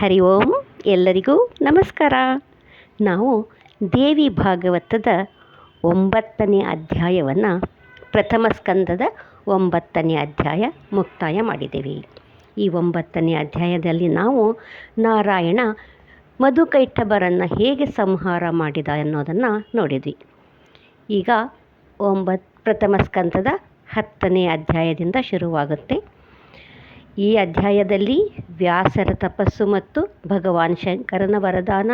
ಹರಿ ಓಂ ಎಲ್ಲರಿಗೂ ನಮಸ್ಕಾರ. ನಾವು ದೇವಿ ಭಾಗವತದ ಒಂಬತ್ತನೇ ಅಧ್ಯಾಯವನ್ನು ಪ್ರಥಮ ಸ್ಕಂದದ ಒಂಬತ್ತನೇ ಅಧ್ಯಾಯ ಮುಕ್ತಾಯ ಮಾಡಿದ್ದೇವೆ. ಈ ಒಂಬತ್ತನೇ ಅಧ್ಯಾಯದಲ್ಲಿ ನಾವು ನಾರಾಯಣ ಮಧುಕೈಟಭರನ್ನು ಹೇಗೆ ಸಂಹಾರ ಮಾಡಿದ ಅನ್ನೋದನ್ನು ನೋಡಿದ್ವಿ. ಈಗ ಒಂಬತ್ತು ಪ್ರಥಮ ಸ್ಕಂದದ ಹತ್ತನೇ ಅಧ್ಯಾಯದಿಂದ ಶುರುವಾಗುತ್ತೆ. ಈ ಅಧ್ಯಾಯದಲ್ಲಿ ವ್ಯಾಸರ ತಪಸ್ಸು ಮತ್ತು ಭಗವಾನ್ ಶಂಕರನ ವರದಾನ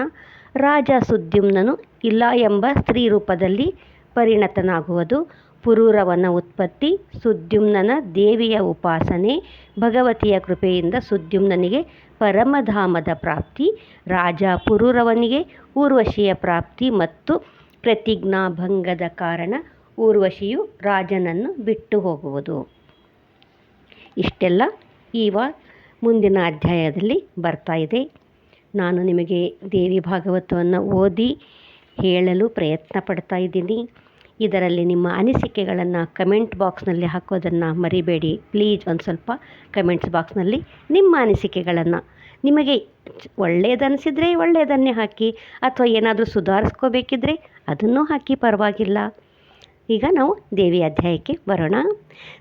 ರಾಜ ಸುದ್ಯುಮ್ನನು ಇಲ್ಲ ಎಂಬ ಸ್ತ್ರೀ ರೂಪದಲ್ಲಿ ಪರಿಣತನಾಗುವುದು. ಪುರೂರವನ ಉತ್ಪತ್ತಿ, ಸುದ್ಯುಮ್ನನ ದೇವಿಯ ಉಪಾಸನೆ, ಭಗವತಿಯ ಕೃಪೆಯಿಂದ ಸುದ್ಯುಮ್ನನಿಗೆ ಪರಮಧಾಮದ ಪ್ರಾಪ್ತಿ, ರಾಜ ಪುರೂರವನಿಗೆ ಊರ್ವಶಿಯ ಪ್ರಾಪ್ತಿ ಮತ್ತು ಪ್ರತಿಜ್ಞಾಭಂಗದ ಕಾರಣ ಊರ್ವಶಿಯು ರಾಜನನ್ನು ಬಿಟ್ಟು ಹೋಗುವುದು. ಇಷ್ಟೆಲ್ಲ. ಈವ ಮುಂದಿನ ಅಧ್ಯಾಯದಲ್ಲಿ ಬರ್ತಾ ಇದೆ. ನಾನು ನಿಮಗೆ ದೇವಿ ಭಾಗವತವನ್ನು ಓದಿ ಹೇಳಲು ಪ್ರಯತ್ನ ಪಡ್ತಾ ಇದ್ದೀನಿ. ಇದರಲ್ಲಿ ನಿಮ್ಮ ಅನಿಸಿಕೆಗಳನ್ನು ಕಮೆಂಟ್ ಬಾಕ್ಸ್ನಲ್ಲಿ ಹಾಕೋದನ್ನು ಮರಿಬೇಡಿ. ಪ್ಲೀಸ್ ಒಂದು ಸ್ವಲ್ಪ ಕಮೆಂಟ್ಸ್ ಬಾಕ್ಸ್ನಲ್ಲಿ ನಿಮ್ಮ ಅನಿಸಿಕೆಗಳನ್ನು. ನಿಮಗೆ ಒಳ್ಳೆಯದನ್ನಿಸಿದರೆ ಒಳ್ಳೆಯದನ್ನೇ ಹಾಕಿ, ಅಥವಾ ಏನಾದರೂ ಸುಧಾರಿಸ್ಕೋಬೇಕಿದ್ರೆ ಅದನ್ನು ಹಾಕಿ ಪರವಾಗಿಲ್ಲ. ಈಗ ನಾವು ದೇವಿ ಅಧ್ಯಾಯಕ್ಕೆ ಬರೋಣ.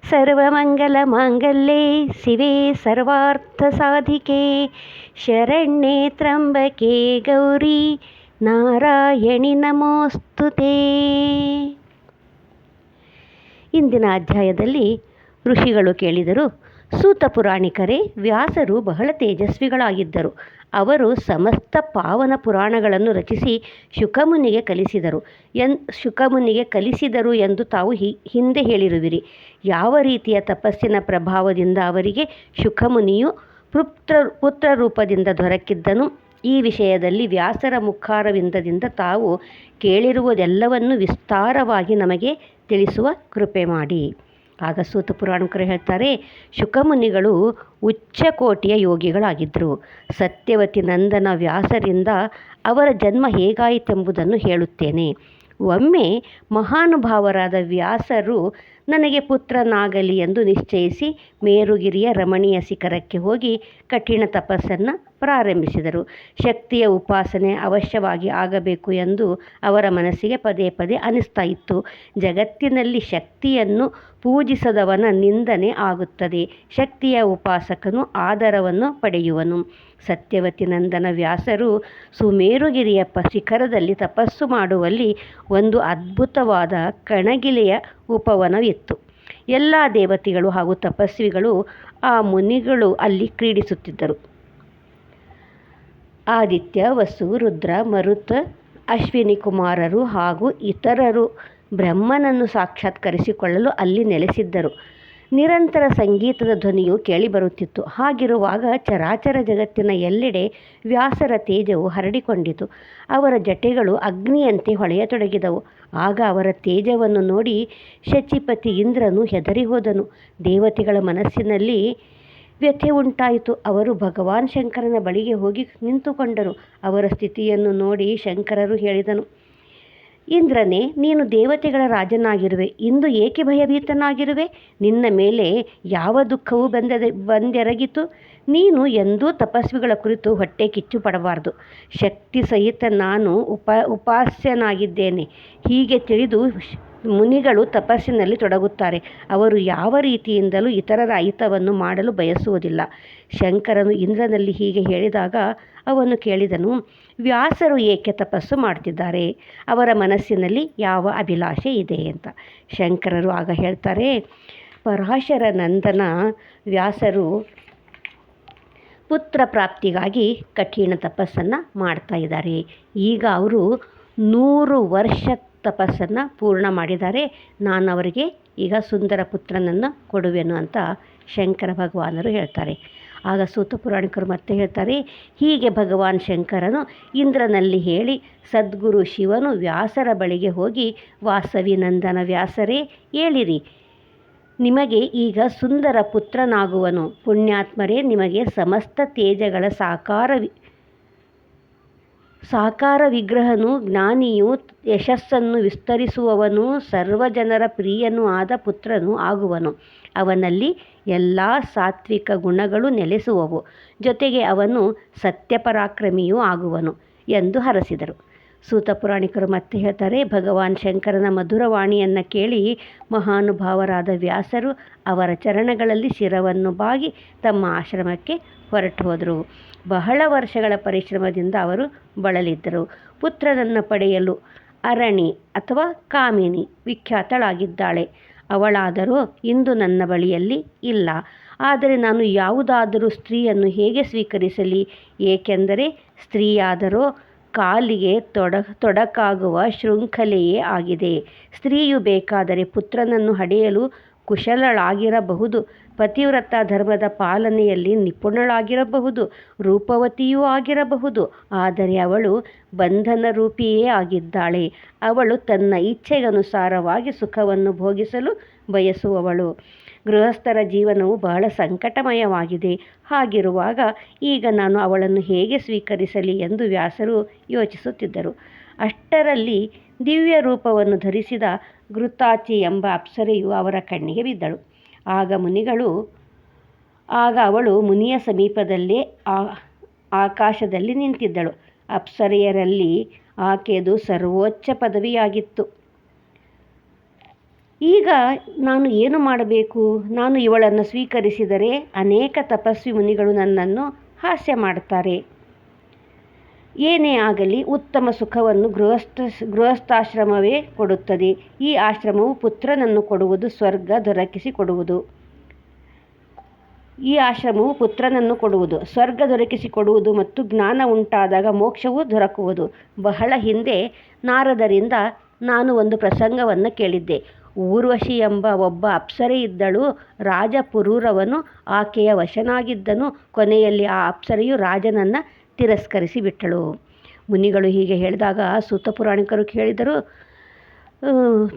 ಸರ್ವಮಂಗಲ ಮಾಂಗಲ್ಯೆ ಶಿವೆ ಸರ್ವಾರ್ಥ ಸಾಧಿಕೆ. ಶರಣ್ಯೆ ತ್ರಂಬಕೆ ಗೌರಿ ನಾರಾಯಣಿ ನಮೋಸ್ತುತೆ ಇಂದಿನ ಅಧ್ಯಾಯದಲ್ಲಿ ಋಷಿಗಳು ಕೇಳಿದರು ಸೂತ ಪುರಾಣಿಕರೇ, ವ್ಯಾಸರು ಬಹಳ ತೇಜಸ್ವಿಗಳಾಗಿದ್ದರು. ಅವರು ಸಮಸ್ತ ಪಾವನ ಪುರಾಣಗಳನ್ನು ರಚಿಸಿ ಶುಕಮುನಿಗೆ ಕಲಿಸಿದರು. ಎನ್, ಶುಕಮುನಿಗೆ ಕಲಿಸಿದರು ಎಂದು ತಾವು ಹಿ, ಹಿಂದೆ ಹೇಳಿರುವಿರಿ. ಯಾವ ರೀತಿಯ ತಪಸ್ಸಿನ ಪ್ರಭಾವದಿಂದ ಅವರಿಗೆ ಶುಕಮುನಿಯು ಪುತ್ರ ರೂಪದಿಂದ ದೊರಕಿದ್ದನು? ಈ ವಿಷಯದಲ್ಲಿ ವ್ಯಾಸರ ಮುಖಾರವಿಂದದಿಂದ ತಾವು ಕೇಳಿರುವುದೆಲ್ಲವನ್ನು ವಿಸ್ತಾರವಾಗಿ ನಮಗೆ ತಿಳಿಸುವ ಕೃಪೆ ಮಾಡಿ. ಆಗ ಸೂತ ಪುರಾಣಿಕರು ಹೇಳ್ತಾರೆ, ಶುಕಮುನಿಗಳು ಉಚ್ಚಕೋಟಿಯ ಯೋಗಿಗಳಾಗಿದ್ದರು ಸತ್ಯವತಿ ನಂದನ ವ್ಯಾಸರಿಂದ ಅವರ ಜನ್ಮ ಹೇಗಾಯಿತೆಂಬುದನ್ನು ಹೇಳುತ್ತೇನೆ. ಒಮ್ಮೆ ಮಹಾನುಭಾವರಾದ ವ್ಯಾಸರು ನನಗೆ ಪುತ್ರನಾಗಲಿ ಎಂದು ನಿಶ್ಚಯಿಸಿ ಮೇರುಗಿರಿಯ ರಮಣೀಯ ಶಿಖರಕ್ಕೆ ಹೋಗಿ ಕಠಿಣ ತಪಸ್ಸನ್ನು ಪ್ರಾರಂಭಿಸಿದರು. ಶಕ್ತಿಯ ಉಪಾಸನೆ ಅವಶ್ಯವಾಗಿ ಆಗಬೇಕು ಎಂದು ಅವರ ಮನಸ್ಸಿಗೆ ಪದೇ ಪದೇ ಅನಿಸ್ತಾ ಇತ್ತು. ಜಗತ್ತಿನಲ್ಲಿ ಶಕ್ತಿಯನ್ನು ಪೂಜಿಸದವನ ನಿಂದನೆ ಆಗುತ್ತದೆ. ಶಕ್ತಿಯ ಉಪಾಸಕನು ಆದರವನ್ನು ಪಡೆಯುವನು. ಸತ್ಯವತಿ ನಂದನ ವ್ಯಾಸರು ಸುಮೇರುಗಿರಿಯ ಪ ಶಿಖರದಲ್ಲಿ ತಪಸ್ಸು ಮಾಡುವಲ್ಲಿ ಒಂದು ಅದ್ಭುತವಾದ ಕಣಗಿಲೆಯ ಉಪವನವಿತ್ತು. ಎಲ್ಲ ದೇವತೆಗಳು ಹಾಗೂ ತಪಸ್ವಿಗಳು ಆ ಮುನಿಗಳು ಅಲ್ಲಿ ಕ್ರೀಡಿಸುತ್ತಿದ್ದರು. ಆದಿತ್ಯ, ವಸು, ರುದ್ರ, ಮರುತ, ಅಶ್ವಿನಿ ಕುಮಾರರು ಹಾಗೂ ಇತರರು ಬ್ರಹ್ಮನನ್ನು ಸಾಕ್ಷಾತ್ಕರಿಸಿಕೊಳ್ಳಲು ಅಲ್ಲಿ ನೆಲೆಸಿದ್ದರು. ನಿರಂತರ ಸಂಗೀತದ ಧ್ವನಿಯು ಕೇಳಿಬರುತ್ತಿತ್ತು. ಹಾಗಿರುವಾಗ ಚರಾಚರ ಜಗತ್ತಿನ ಎಲ್ಲೆಡೆ ವ್ಯಾಸರ ತೇಜವು ಹರಡಿಕೊಂಡಿತು. ಅವರ ಜಟೆಗಳು ಅಗ್ನಿಯಂತೆ ಹೊಳೆಯತೊಡಗಿದವು. ಆಗ ಅವರ ತೇಜವನ್ನು ನೋಡಿ ಶಚಿಪತಿ ಇಂದ್ರನು ಹೆದರಿ ಹೋದನು ದೇವತೆಗಳ ಮನಸ್ಸಿನಲ್ಲಿ ವ್ಯಥೆ ಉಂಟಾಯಿತು. ಅವರು ಭಗವಾನ್ ಶಂಕರನ ಬಳಿಗೆ ಹೋಗಿ ನಿಂತುಕೊಂಡರು. ಅವರ ಸ್ಥಿತಿಯನ್ನು ನೋಡಿ ಶಂಕರರು ಹೇಳಿದನು. ಇಂದ್ರನೇ, ನೀನು ದೇವತೆಗಳ ರಾಜನಾಗಿರುವೆ. ಇಂದು ಏಕೆ ಭಯಭೀತನಾಗಿರುವೆ? ನಿನ್ನ ಮೇಲೆ ಯಾವ ದುಃಖವೂ ಬಂದದೆ, ಬಂದೆರಗಿತು? ನೀನು ಎಂದೂ ತಪಸ್ವಿಗಳ ಕುರಿತು ಹೊಟ್ಟೆ ಕಿಚ್ಚು ಪಡಬಾರ್ದು. ಶಕ್ತಿ ಸಹಿತ ನಾನು ಉಪ, ಉಪಾಸ್ಯನಾಗಿದ್ದೇನೆ. ಹೀಗೆ ತಿಳಿದು ಮುನಿಗಳು ತಪಸ್ಸಿನಲ್ಲಿ ತೊಡಗುತ್ತಾರೆ. ಅವರು ಯಾವ ರೀತಿಯಿಂದಲೂ ಇತರರ ಅಹಿತವನ್ನು ಮಾಡಲು ಬಯಸುವುದಿಲ್ಲ. ಶಂಕರನು ಇಂದ್ರನಲ್ಲಿ ಹೀಗೆ ಹೇಳಿದಾಗ ಅವನು ಕೇಳಿದನು, ವ್ಯಾಸರು ಏಕೆ ತಪಸ್ಸು ಮಾಡ್ತಿದ್ದಾರೆ? ಅವರ ಮನಸ್ಸಿನಲ್ಲಿ ಯಾವ ಅಭಿಲಾಷೆ ಇದೆ? ಅಂತ. ಶಂಕರರು ಆಗ ಹೇಳ್ತಾರೆ, ಪರಾಶರ ನಂದನ ವ್ಯಾಸರು ಪುತ್ರ ಪ್ರಾಪ್ತಿಗಾಗಿ ಕಠಿಣ ತಪಸ್ಸನ್ನು ಮಾಡ್ತಾ ಇದ್ದಾರೆ. ಈಗ ಅವರು ನೂರು ವರ್ಷ ತಪಸ್ಸನ್ನು ಪೂರ್ಣ ಮಾಡಿದ್ದಾರೆ. ನಾನು ಅವರಿಗೆ ಈಗ ಸುಂದರ ಪುತ್ರನನ್ನು ಕೊಡುವೆನು ಅಂತ ಶಂಕರ ಭಗವಾನರು ಹೇಳ್ತಾರೆ. ಆಗ ಸೂತ ಪುರಾಣಿಕರು ಮತ್ತೆ ಹೇಳ್ತಾರೆ, ಹೀಗೆ ಭಗವಾನ್ ಶಂಕರನು ಇಂದ್ರನಲ್ಲಿ ಹೇಳಿ, ಸದ್ಗುರು ಶಿವನು ವ್ಯಾಸರ ಬಳಿಗೆ ಹೋಗಿ, ವಾಸವಿ ನಂದನ ವ್ಯಾಸರೇ ಹೇಳಿರಿ ನಿಮಗೆ ಈಗ ಸುಂದರ ಪುತ್ರನಾಗುವನು. ಪುಣ್ಯಾತ್ಮರೇ, ನಿಮಗೆ ಸಮಸ್ತ ತೇಜಗಳ ಸಾಕಾರ ಸಾಕಾರ ವಿಗ್ರಹನು ಜ್ಞಾನಿಯು ಯಶಸ್ಸನ್ನು ವಿಸ್ತರಿಸುವವನು ಸರ್ವಜನರ ಪ್ರಿಯನೂ ಆದ ಪುತ್ರನು ಆಗುವನು. ಅವನಲ್ಲಿ ಎಲ್ಲ ಸಾತ್ವಿಕ ಗುಣಗಳು ನೆಲೆಸುವವು. ಜೊತೆಗೆ ಅವನು ಸತ್ಯಪರಾಕ್ರಮಿಯೂ ಆಗುವನು ಎಂದು ಹರಸಿದರು. ಸೂತ ಪುರಾಣಿಕರು ಮತ್ತೆ ಹೇಳ್ತಾರೆ, ಭಗವಾನ್ ಶಂಕರನ ಮಧುರವಾಣಿಯನ್ನು ಕೇಳಿ ಮಹಾನುಭಾವರಾದ ವ್ಯಾಸರು ಅವರ ಚರಣಗಳಲ್ಲಿ ಶಿರವನ್ನು ಬಾಗಿ ತಮ್ಮ ಆಶ್ರಮಕ್ಕೆ ಹೊರಟು ಬಹಳ ವರ್ಷಗಳ ಪರಿಶ್ರಮದಿಂದ ಅವರು ಬಳಲಿದ್ದರು. ಪುತ್ರನನ್ನು ಪಡೆಯಲು ಅರಣಿ ಅಥವಾ ಕಾಮಿನಿ ವಿಖ್ಯಾತಳಾಗಿದ್ದಾಳೆ. ಅವಳಾದರೂ ಇಂದು ನನ್ನ ಬಳಿಯಲ್ಲಿ ಇಲ್ಲ. ಆದರೆ ನಾನು ಯಾವುದಾದರೂ ಸ್ತ್ರೀಯನ್ನು ಹೇಗೆ ಸ್ವೀಕರಿಸಲಿ? ಏಕೆಂದರೆ ಸ್ತ್ರೀಯಾದರೋ ಕಾಲಿಗೆ ತೊಡ, ತೊಡಕಾಗುವ ಶೃಂಖಲೆಯೇ ಆಗಿದೆ. ಸ್ತ್ರೀಯು ಬೇಕಾದರೆ ಪುತ್ರನನ್ನು ಹಡೆಯಲು ಕುಶಲಳಾಗಿರಬಹುದು. ಪತಿವ್ರತ ಧರ್ಮದ ಪಾಲನೆಯಲ್ಲಿ ನಿಪುಣಳಾಗಿರಬಹುದು. ರೂಪವತಿಯೂ ಆಗಿರಬಹುದು. ಆದರೆ ಅವಳು ಬಂಧನ ರೂಪಿಯೇ ಆಗಿದ್ದಾಳೆ. ಅವಳು ತನ್ನ ಇಚ್ಛೆಗನುಸಾರವಾಗಿ ಸುಖವನ್ನು ಭೋಗಿಸಲು ಬಯಸುವವಳು. ಗೃಹಸ್ಥರ ಜೀವನವು ಬಹಳ ಸಂಕಟಮಯವಾಗಿದೆ. ಹಾಗಿರುವಾಗ ಈಗ ನಾನು ಅವಳನ್ನು ಹೇಗೆ ಸ್ವೀಕರಿಸಲಿ ಎಂದು ವ್ಯಾಸರು ಯೋಚಿಸುತ್ತಿದ್ದರು. ಅಷ್ಟರಲ್ಲಿ ದಿವ್ಯ ರೂಪವನ್ನು ಧರಿಸಿದ ಘೃತಾಚಿ ಎಂಬ ಅಪ್ಸರೆಯು ಅವರ ಕಣ್ಣಿಗೆ ಬಿದ್ದಳು. ಆಗ ಮುನಿಗಳು, ಆಗ ಅವಳು ಮುನಿಯ ಸಮೀಪದಲ್ಲೇ ಆಕಾಶದಲ್ಲಿ ನಿಂತಿದ್ದಳು. ಅಪ್ಸರೆಯರಲ್ಲಿ ಆಕೆಯದು ಸರ್ವೋಚ್ಚ ಪದವಿಯಾಗಿತ್ತು. ಈಗ ನಾನು ಏನು ಮಾಡಬೇಕು? ನಾನು ಇವಳನ್ನು ಸ್ವೀಕರಿಸಿದರೆ ಅನೇಕ ತಪಸ್ವಿ ಮುನಿಗಳು ನನ್ನನ್ನು ಹಾಸ್ಯ ಮಾಡುತ್ತಾರೆ. ಏನೇ ಆಗಲಿ ಉತ್ತಮ ಸುಖವನ್ನು ಗೃಹಸ್ಥ, ಗೃಹಸ್ಥಾಶ್ರಮವೇ ಕೊಡುತ್ತದೆ. ಈ ಆಶ್ರಮವು ಪುತ್ರನನ್ನು ಕೊಡುವುದು, ಸ್ವರ್ಗ ದೊರಕಿಸಿ ಕೊಡುವುದು. ಈ ಆಶ್ರಮವು ಪುತ್ರನನ್ನು ಕೊಡುವುದು, ಸ್ವರ್ಗ ದೊರಕಿಸಿ ಕೊಡುವುದು ಮತ್ತು ಜ್ಞಾನ ಉಂಟಾದಾಗ ಮೋಕ್ಷವೂ ದೊರಕುವುದು. ಬಹಳ ಹಿಂದೆ ನಾರದರಿಂದ ನಾನು ಒಂದು ಪ್ರಸಂಗವನ್ನು ಕೇಳಿದ್ದೆ. ಊರ್ವಶಿ ಎಂಬ ಒಬ್ಬ ಅಪ್ಸರೆ ಇದ್ದಳು. ರಾಜ ಪುರೂರವನು ಆಕೆಯ ವಶನಾಗಿದ್ದನು. ಕೊನೆಯಲ್ಲಿ ಆ ಅಪ್ಸರೆಯು ರಾಜನನ್ನು ತಿರಸ್ಕರಿಸಿ ಬಿಟ್ಟಳು ಮುನಿಗಳು ಹೀಗೆ ಹೇಳಿದಾಗ ಸೂತ ಪುರಾಣಿಕರು ಕೇಳಿದರು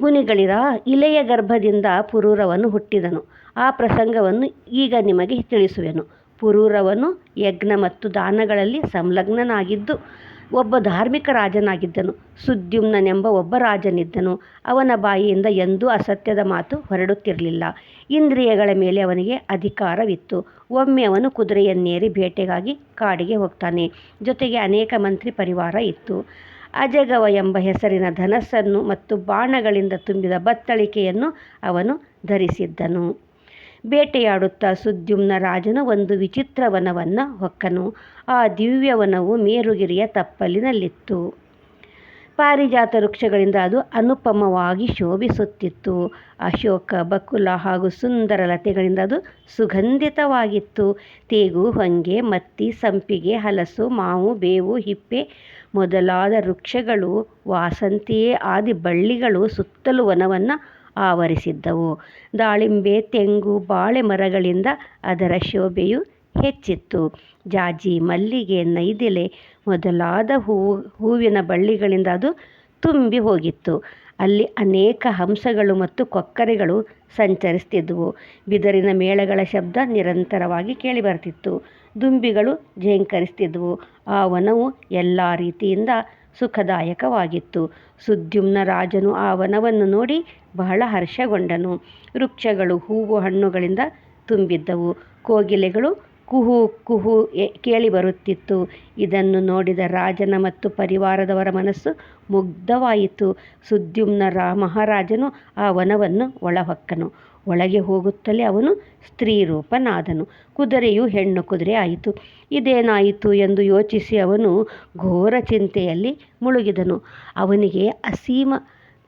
ಮುನಿಗಳಿರ? ಇಲೆಯ ಗರ್ಭದಿಂದ ಪುರೂರವನ್ನು ಹುಟ್ಟಿದನು. ಆ ಪ್ರಸಂಗವನ್ನು ಈಗ ನಿಮಗೆ ತಿಳಿಸುವೆನು. ಪುರೂರವನು ಯಜ್ಞ ಮತ್ತು ದಾನಗಳಲ್ಲಿ ಸಂಲಗ್ನನಾಗಿದ್ದು ಒಬ್ಬ ಧಾರ್ಮಿಕ ರಾಜನಾಗಿದ್ದನು. ಸುದ್ಯುಮ್ನನೆಂಬ ಒಬ್ಬ ರಾಜನಿದ್ದನು. ಅವನ ಬಾಯಿಯಿಂದ ಎಂದೂ ಅಸತ್ಯದ ಮಾತು ಹೊರಡುತ್ತಿರಲಿಲ್ಲ. ಇಂದ್ರಿಯಗಳ ಮೇಲೆ ಅವನಿಗೆ ಅಧಿಕಾರವಿತ್ತು. ಒಮ್ಮೆ ಅವನು ಕುದುರೆಯನ್ನೇರಿ ಬೇಟೆಗಾಗಿ ಕಾಡಿಗೆ ಹೋಗ್ತಾನೆ. ಜೊತೆಗೆ ಅನೇಕ ಮಂತ್ರಿ ಪರಿವಾರ ಇತ್ತು. ಅಜಗವ ಎಂಬ ಹೆಸರಿನ ಧನಸ್ಸನ್ನು ಮತ್ತು ಬಾಣಗಳಿಂದ ತುಂಬಿದ ಬತ್ತಳಿಕೆಯನ್ನು ಅವನು ಧರಿಸಿದ್ದನು. ಬೇಟೆಯಾಡುತ್ತಾ ಸುದ್ಯುಮ್ನ ರಾಜನ ಒಂದು ವಿಚಿತ್ರ ವನವನ್ನು ಹೊಕ್ಕನು. ಆ ದಿವ್ಯವನವು ಮೇರುಗಿರಿಯ ತಪ್ಪಲಿನಲ್ಲಿತ್ತು. ಪಾರಿಜಾತ ವೃಕ್ಷಗಳಿಂದ ಅದು ಅನುಪಮವಾಗಿ ಶೋಭಿಸುತ್ತಿತ್ತು. ಅಶೋಕ, ಬಕುಲ ಹಾಗೂ ಸುಂದರ ಲತೆಗಳಿಂದ ಅದು ಸುಗಂಧಿತವಾಗಿತ್ತು. ತೇಗು, ಹೊಂಗೆ, ಮತ್ತಿ, ಸಂಪಿಗೆ, ಹಲಸು, ಮಾವು, ಬೇವು, ಹಿಪ್ಪೆ ಮೊದಲಾದ ವೃಕ್ಷಗಳು ವಾಸಂತಿಯೇ ಆದಿ ಬಳ್ಳಿಗಳು ಸುತ್ತಲೂ ವನವನ್ನು ಆವರಿಸಿದ್ದವು. ದಾಳಿಂಬೆ, ತೆಂಗು ಬಾಳೆ ಮರಗಳಿಂದ ಅದರ ಶೋಭೆಯು ಹೆಚ್ಚಿತ್ತು. ಜಾಜಿ, ಮಲ್ಲಿಗೆ, ನೈದಿಲೆ ಮೊದಲಾದ ಹೂವು ಹೂವಿನ ಬಳ್ಳಿಗಳಿಂದ ಅದು ತುಂಬಿ ಹೋಗಿತ್ತು. ಅಲ್ಲಿ ಅನೇಕ ಹಂಸಗಳು ಮತ್ತು ಕೊಕ್ಕರೆಗಳು ಸಂಚರಿಸ್ತಿದ್ವು. ಬಿದರಿನ ಮೇಳಗಳ ಶಬ್ದ ನಿರಂತರವಾಗಿ ಕೇಳಿಬರ್ತಿತ್ತು. ದುಂಬಿಗಳು ಝೇಂಕರಿಸ್ತಿದ್ವು ಆ ವನವು ಎಲ್ಲ ರೀತಿಯಿಂದ ಸುಖದಾಯಕವಾಗಿತ್ತು. ಸುದ್ಯುಮ್ನ ರಾಜನು ಆ ವನವನ್ನು ನೋಡಿ ಬಹಳ ಹರ್ಷಗೊಂಡನು. ವೃಕ್ಷಗಳು ಹೂವು ಹಣ್ಣುಗಳಿಂದ ತುಂಬಿದ್ದವು. ಕೋಗಿಲೆಗಳು ಕುಹು ಕುಹು ಬರುತ್ತಿತ್ತು. ಇದನ್ನು ನೋಡಿದ ರಾಜನ ಮತ್ತು ಪರಿವಾರದವರ ಮನಸ್ಸು ಮುಗ್ಧವಾಯಿತು. ಸುದ್ಯುಮ್ನ ರಾ ಮಹಾರಾಜನು ಆ ವನವನ್ನು ಒಳಹೊಕ್ಕನು. ಒಳಗೆ ಹೋಗುತ್ತಲೇ ಅವನು ಸ್ತ್ರೀರೂಪನಾದನು. ಕುದುರೆಯು ಹೆಣ್ಣು ಕುದುರೆ ಆಯಿತು. ಇದೇನಾಯಿತು ಎಂದು ಯೋಚಿಸಿ ಅವನು ಘೋರ ಚಿಂತೆಯಲ್ಲಿ ಮುಳುಗಿದನು. ಅವನಿಗೆ ಅಸೀಮ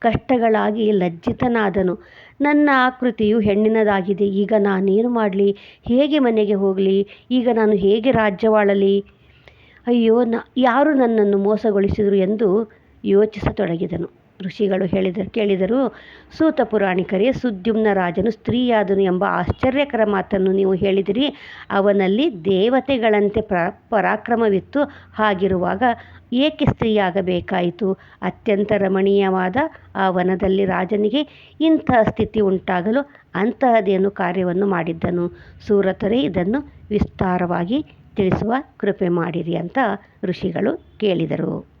ಕಷ್ಟಗಳಾಗಿ ಲಜ್ಜಿತನಾದನು. ನನ್ನ ಆಕೃತಿಯು ಹೆಣ್ಣಿನದಾಗಿದೆ. ಈಗ ನಾನೇನು ಮಾಡಲಿ? ಹೇಗೆ ಮನೆಗೆ ಹೋಗಲಿ? ಈಗ ನಾನು ಹೇಗೆ ರಾಜ್ಯವಾಳಲಿ ಅಯ್ಯೋ, ನ ಯಾರು ನನ್ನನ್ನು ಮೋಸಗೊಳಿಸಿದರು ಎಂದು ಯೋಚಿಸತೊಡಗಿದನು. ಋಷಿಗಳು ಹೇಳಿದ, ಕೇಳಿದರು, ಸೂತ ಪುರಾಣಿಕರೇ, ಸುದ್ಯುಮ್ನ ರಾಜನು ಸ್ತ್ರೀಯಾದನು ಎಂಬ ಆಶ್ಚರ್ಯಕರ ಮಾತನ್ನು ನೀವು ಹೇಳಿದಿರಿ. ಅವನಲ್ಲಿ ದೇವತೆಗಳಂತೆ ಪ್ರ, ಪರಾಕ್ರಮವಿತ್ತು. ಹಾಗಿರುವಾಗ ಏಕೆ ಸ್ತ್ರೀಯಾಗಬೇಕಾಯಿತು? ಅತ್ಯಂತ ರಮಣೀಯವಾದ ಆ ವನದಲ್ಲಿ ರಾಜನಿಗೆ ಇಂತಹ ಸ್ಥಿತಿ ಉಂಟಾಗಲು ಅಂತಹದೇನು ಕಾರ್ಯವನ್ನು ಮಾಡಿದ್ದನು? ಸೂರತರೇ, ಇದನ್ನು ವಿಸ್ತಾರವಾಗಿ ತಿಳಿಸುವ ಕೃಪೆ ಮಾಡಿರಿ ಅಂತ ಋಷಿಗಳು ಕೇಳಿದರು.